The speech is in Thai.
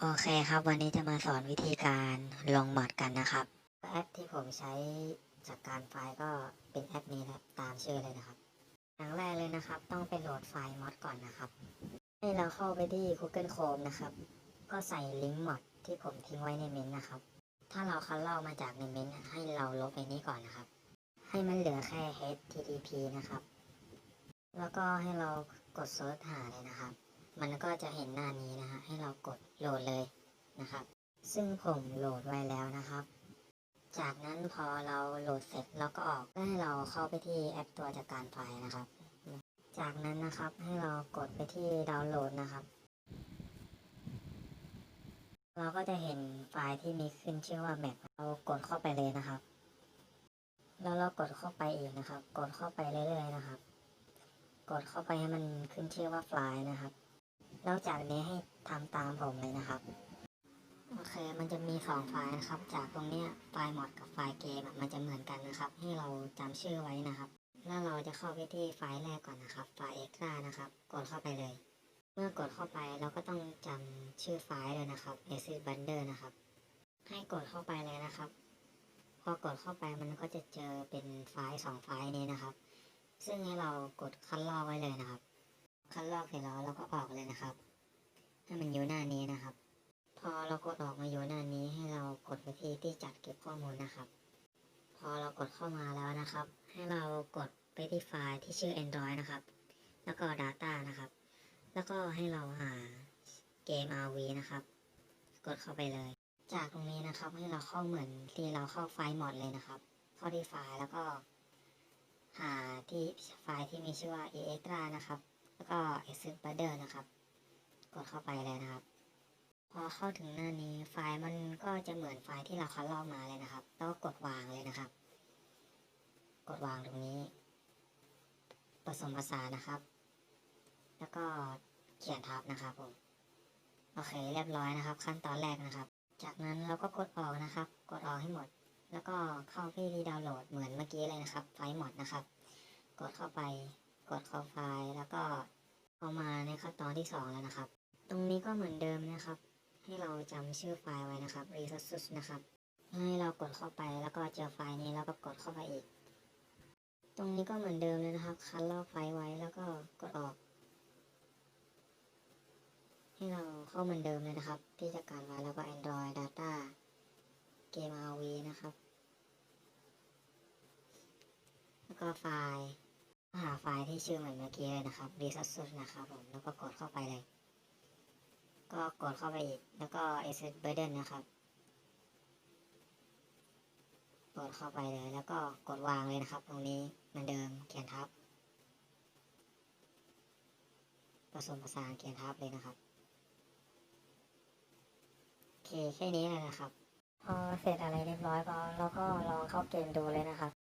โอเคครับ วันนี้จะมาสอนวิธีการลงมอดกันนะครับ แอปที่ผมใช้จัดการไฟล์ก็เป็นแอปนี้ครับตามชื่อเลยนะครับอย่างแรกเลยนะครับ ต้องไปโหลดไฟล์มอดก่อนนะครับ ให้เราเข้าไปที่ Google Chrome นะครับ ก็ใส่ลิงก์มอดที่ผมทิ้งไว้ในเมนต์นะครับ ถ้าเราคัดลอกมาจากในเมนต์ให้เราลบไปนี้ก่อนนะครับ ให้มันเหลือแค่ HTTP นะครับ แล้วก็ให้เรากดเซิร์ชหาเลยนะครับ มันก็จะเห็นหน้านี้นะฮะให้เรากดโหลดเลยนะครับ ซึ่งผมโหลดไว้แล้วนะครับ จากนั้นพอเราโหลดเสร็จแล้วก็ออกก็ให้เราเข้าไปที่แอปตัวจัดการไฟล์นะครับ จากนั้นนะครับให้เรากดไปที่ดาวน์โหลดนะครับ เราก็จะเห็นไฟล์ที่มีขึ้นชื่อว่า Map เรากดเข้าไปเลยนะครับ แล้วเรากดเข้าไปอีกนะครับ กดเข้าไปเรื่อยๆนะครับ กดเข้าไปให้มันขึ้นชื่อว่าไฟล์นะครับ แล้วจากนี้ให้ทำตามผมเลยนะครับ โอเค มันจะมีสองไฟล์นะครับ จากตรงนี้ไฟล์มอดกับไฟล์เกมมันจะเหมือนกันนะครับ ให้เราจำชื่อไว้นะครับ แล้วเราจะเข้าไปที่ไฟล์แรกก่อนนะครับ ไฟล์เอ็กซ์ตร้านะครับ กดเข้าไปเลย เมื่อกดเข้าไปเราก็ต้องจำชื่อไฟล์เลยนะครับ a c i d Builder นะครับ ให้กดเข้าไปเลยนะครับ พอกดเข้าไปมันก็จะเจอเป็นไฟล์สองไฟล์นี้นะครับ ซึ่งให้เรากดคัดลอกไว้เลยนะครับ คัดลอกเสร็จแล้วเราก็ออกเลยนะครับ ให้มันอยู่หน้านี้นะครับ พอเรากดออกมาอยู่หน้านี้ให้เรากดไปที่ที่จัดเก็บข้อมูลนะครับ พอเรากดเข้ามาแล้วนะครับ ให้เรากดไปที่ไฟล์ที่ชื่อ Android นะครับ แล้วก็ Data นะครับ แล้วก็ให้เราหาเกม RV นะครับ กดเข้าไปเลย จากตรงนี้นะครับให้เราเข้าเหมือนที่เราเข้าไฟล์มอดเลยนะครับ เข้าที่ไฟล์แล้วก็หาที่ไฟล์ที่มีชื่อว่า e x t r a นะครับ แล้วก็ e x p a d e r นะครับ กดเข้าไปเลยนะครับ พอเข้าถึงหน้านี้ไฟล์มันก็จะเหมือนไฟล์ที่เราคัดลอกมาเลยนะครับแล้วก็กดวางเลยนะครับ กดวางตรงนี้ ผสมภาษานะครับ แล้วก็เขียนทับนะครับผมโอเคเรียบร้อยนะครับ ขั้นตอนแรกนะครับ จากนั้นเราก็กดออกนะครับ กดออกให้หมด แล้วก็เข้าที่ดาวน์โหลดเหมือนเมื่อกี้เลยนะครับ ไฟล์หมดนะครับ กดเข้าไปกดเข้าไฟล์แล้วก็ามาในขั้นตอนที่สองแล้วนะครับ ตรงนี้ก็เหมือนเดิมนะครับ ให้เราจำชื่อไฟล์ไว้นะครับ resources นะครับ ให้เรากดเข้าไปแล้วก็เจอไฟล์นี้แล้วก็กดเข้าไปอีก ตรงนี้ก็เหมือนเดิมเลยนะครับ คัดลอกไฟล์ไว้แล้วก็กดออก ให้เราเข้าเหมือนเดิมเลยนะครับ ที่จะการไว้แล้วก็ Android Data เกม RV นะครับ แล้วก็ไฟล์ หาไฟล์ที่ชื่อเหมือนเมื่อกี้เลยนะครับ resources นะครับผม แล้วก็กดเข้าไปเลย ก็กดเข้าไปอีก แล้วก็ asset burden นะครับ กดเข้าไปเลย แล้วก็กดวางเลยนะครับ ตรงนี้เหมือนเดิม เขียนทับ ผสมผสานเขียนทับเลยนะครับ โอเค แค่นี้เลยนะครับ พอเสร็จอะไรเรียบร้อยก็เราก็ลองเข้าเกมดูเลยนะครับ